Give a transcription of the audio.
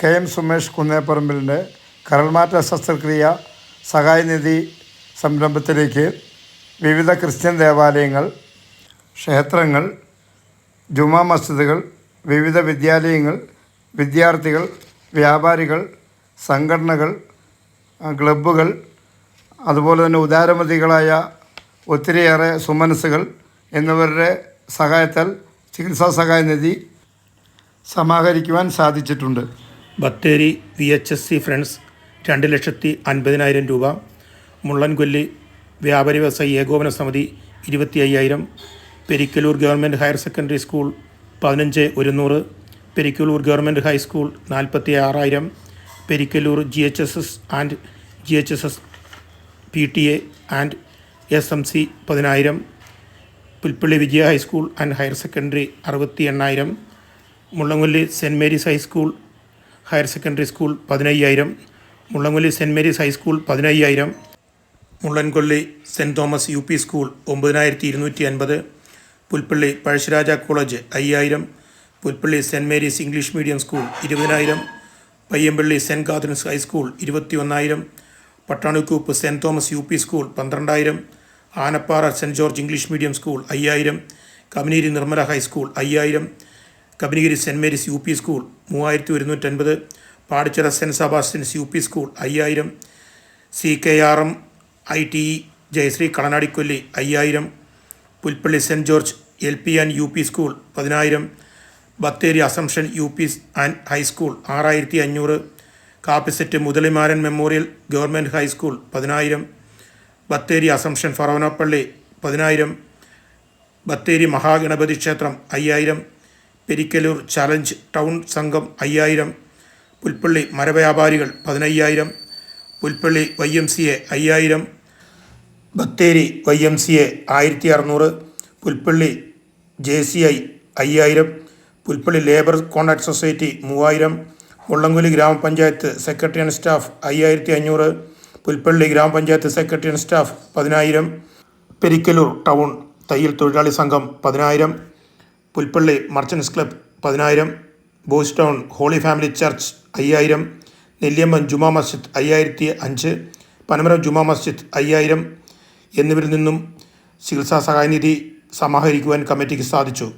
K M Sumesh കുന്നേപ്പറമ്പിലിന്റെ കരൾമാറ്റ ശസ്ത്രക്രിയ സഹായനിധി സംരംഭത്തിലേക്ക് വിവിധ ക്രിസ്ത്യൻ ദേവാലയങ്ങൾ ക്ഷേത്രങ്ങൾ ജുമാ മസ്ജിദുകൾ വിവിധ വിദ്യാലയങ്ങൾ വിദ്യാർത്ഥികൾ വ്യാപാരികൾ സംഘടനകൾ ക്ലബ്ബുകൾ അതുപോലെ തന്നെ ഉദാരമതികളായ ഒത്തിരിയേറെ സുമനസ്സുകൾ എന്നിവരുടെ സഹായത്താൽ ചികിത്സാ സഹായനിധി സമാഹരിക്കുവാൻ സാധിച്ചിട്ടുണ്ട്. Bathery V H S C friends രണ്ട് ലക്ഷത്തി അൻപതിനായിരം രൂപ. മുള്ളൻകൊല്ലി വ്യാപാരി വ്യവസായി ഏകോപന സമിതി ഇരുപത്തി അയ്യായിരം Perikkallur government higher secondary school പതിനഞ്ച് ഒരുന്നൂറ്. പെരിക്കലൂർ ഗവൺമെന്റ് ഹൈസ്കൂൾ നാൽപ്പത്തി ആറായിരം Perikkallur G H S S and G H S S P T A and S M C പതിനായിരം. Pulpally Vijaya high school and higher secondary അറുപത്തി എണ്ണായിരം Mullankolly Saint Mary's high school higher secondary school പതിനയ്യായിരം Mullankolly Saint Mary's high school പതിനയ്യായിരം Mullankolly Saint Thomas U P school ഒമ്പതിനായിരത്തി ഇരുന്നൂറ്റി അൻപത് Pulpally Pazhassi Raja college അയ്യായിരം Pulpally Saint Mary's English medium school ഇരുപതിനായിരം Payyampally Saint Catherine's high school ഇരുപത്തി ഒന്നായിരം Pattanikoop Saint Thomas U P school പന്ത്രണ്ടായിരം Anappara Saint George English medium school അയ്യായിരം Kabaneeri Nirmala high school അയ്യായിരം Kabaneeri Saint Mary's U P school മൂവായിരത്തി ഒരുന്നൂറ്റൻപത് Padichira Saint Sebastian's U P school അയ്യായിരം C K R M I T E Jayashree Kalanadikolly അയ്യായിരം Pulpally Saint George L P and U P school പതിനായിരം Bathery Assumption U P and high school ആറായിരത്തി അഞ്ഞൂറ് Kappiset Muthalimaran memorial government high school പതിനായിരം Bathery assumption ഫറോനപ്പള്ളി പതിനായിരം ബത്തേരി മഹാഗണപതി ക്ഷേത്രം അയ്യായിരം Perikkallur challenge town സംഘം അയ്യായിരം പുൽപ്പള്ളി മരവ്യാപാരികൾ പതിനയ്യായിരം Pulpally Y M C A അയ്യായിരം Bathery Y M C A ആയിരത്തി അറുന്നൂറ് പുൽപ്പള്ളി ജെ സി ഐ അയ്യായിരം പുൽപ്പള്ളി ലേബർ കോൺട്രാക്ട് സൊസൈറ്റി മൂവായിരം മുള്ളംകുലി ഗ്രാമപഞ്ചായത്ത് സെക്രട്ടറി ആൻഡ് സ്റ്റാഫ് അയ്യായിരത്തി അഞ്ഞൂറ് പുൽപ്പള്ളി ഗ്രാമപഞ്ചായത്ത് സെക്രട്ടറി ആൻഡ് സ്റ്റാഫ് പതിനായിരം പെരിക്കലൂർ ടൗൺ തയ്യൽ തൊഴിലാളി സംഘം പതിനായിരം പുൽപ്പള്ളി മർച്ചൻസ് ക്ലബ് പതിനായിരം boys town holy family church അയ്യായിരം നെല്ലിയമ്മൻ ജുമാ മസ്ജിദ് അയ്യായിരത്തി അഞ്ച് പനമരം ജുമാ മസ്ജിദ് അയ്യായിരം എന്നിവരിൽ നിന്നും ചികിത്സാ സഹായനിധി സമാഹരിക്കുവാൻ കമ്മിറ്റിക്ക് സാധിച്ചു.